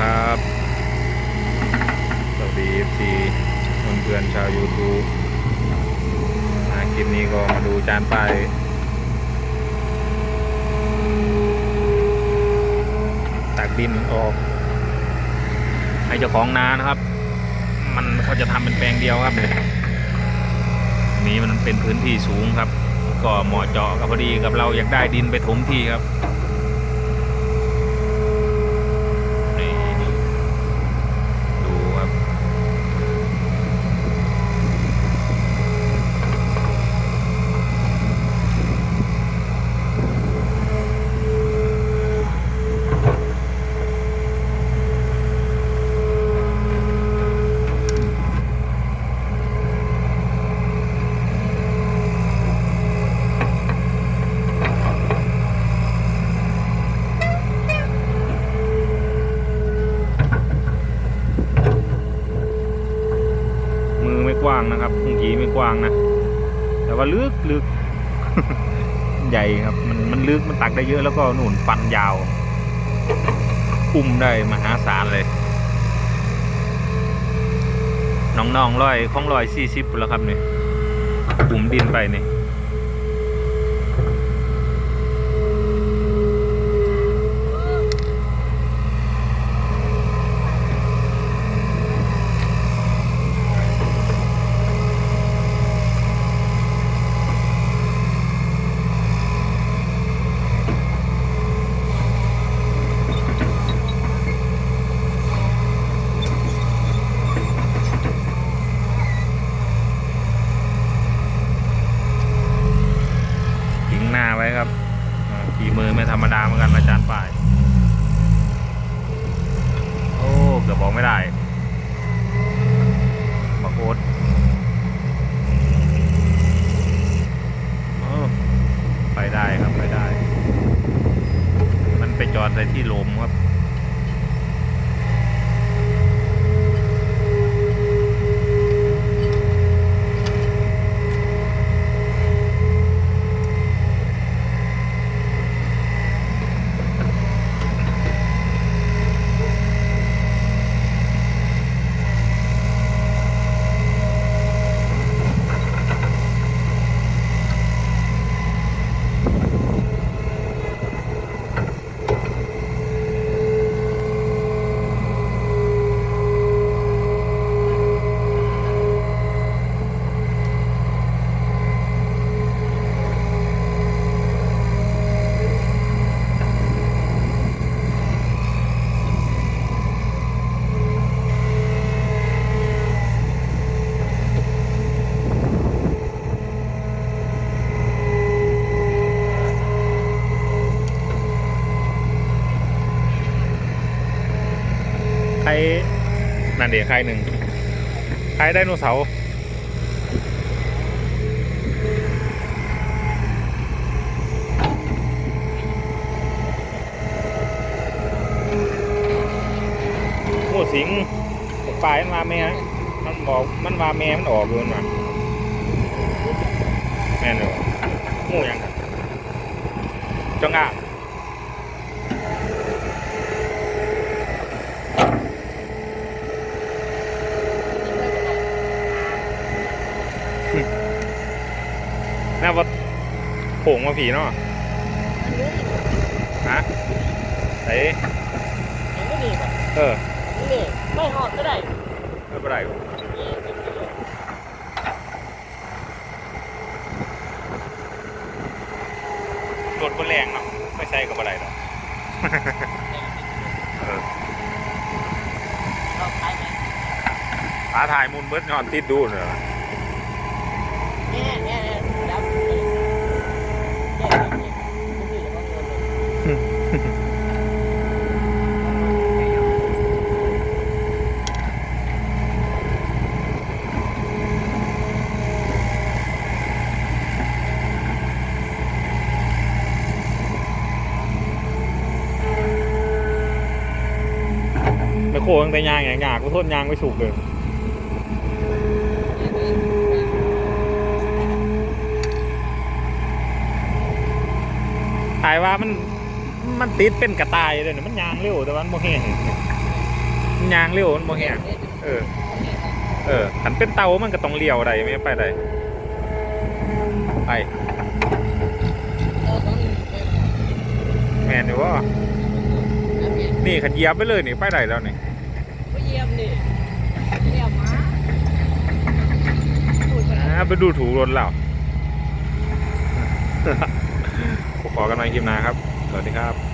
ครับ สวัสดีทีเพื่อนๆชาว YouTube มาคลิปนี้ก็มาดูจานป้ายตักดินออก ให้เจ้าของนานะครับ มันเขาจะทำเป็นแปลงเดียวครับนี่ยนี้มันเป็นพื้นที่สูงครับ ก็เหมาะเจาะกับพอดีกับเราอยากได้ดินไปถมที่ครับ นี่ดูดูครับ มือไม่กว้าง นะครับบางทีไม่กว้างนะ แต่ว่าลึกลึกใหญ่ครับ มันมันลึกมันตักได้เยอะแล้วก็หนุนฟันยาวอุ้มได้มหาศาลเลยน้องๆร้อยของร้อยสี่สิบแล้วครับเนี่ยปุ่มดินไปเนี่ย ทิ้งหน้าไว้ครับอ่าฝีมือไม่ ธรรมดาเหมือนกันอาจารย์ป่าย โอ้เกือบบอกไม่ได้มาโคตรโอ้ไปได้ครับไปได้ มันไปจอดในที่ลมครับ ครนั่นเดี๋ยวใครหนึ่งใครไดโนเสาร์โอ้สิงปลายมันมาแม่มันบอกมันมาแม่มันออกเลยมันมาแม่นเลยหมูยังกันจังอะ น่าว่าโผงมาผีเนาะฮะไหนยังไม่ดีป่ะเออนี่ไม่หอดก็ได้ไม่เป็นไรรถก็แรงเนาะไม่ใช่กับอะไรหรอกเออเราขายไหมหาถ่ายมุนเบิร์ดนอนติดดูเนอะ เนี่ยเนี่ยเนี่ยดับเนี่ยเนี่ยเนี่ยนี่แล้วก็เงินเลย ไม่ โค้งแต่ยางไงงากกูทษยางไม่สุกเลยถ่ายว่ามัน มันติดเป็นกระต่ายเลยเนี่ยมันยางเร็วแต่ว่ามันโมเห็นมันยางเร็วมันบ่แห้งเออ เออหันเป็นเตามันก็ต้องเลี้ยวได้ไม่ไปได้ไปแม่นอยู่ว่านี่ขันเหยียบไปเลยนี่ไปได้แล้วนี่ไปเยี่ยมนี่เยี่ยมมาพูดไปอ่าไปดูถูกรถเราขอกันใหม่คลิปหน้าครับส วัสดีครับ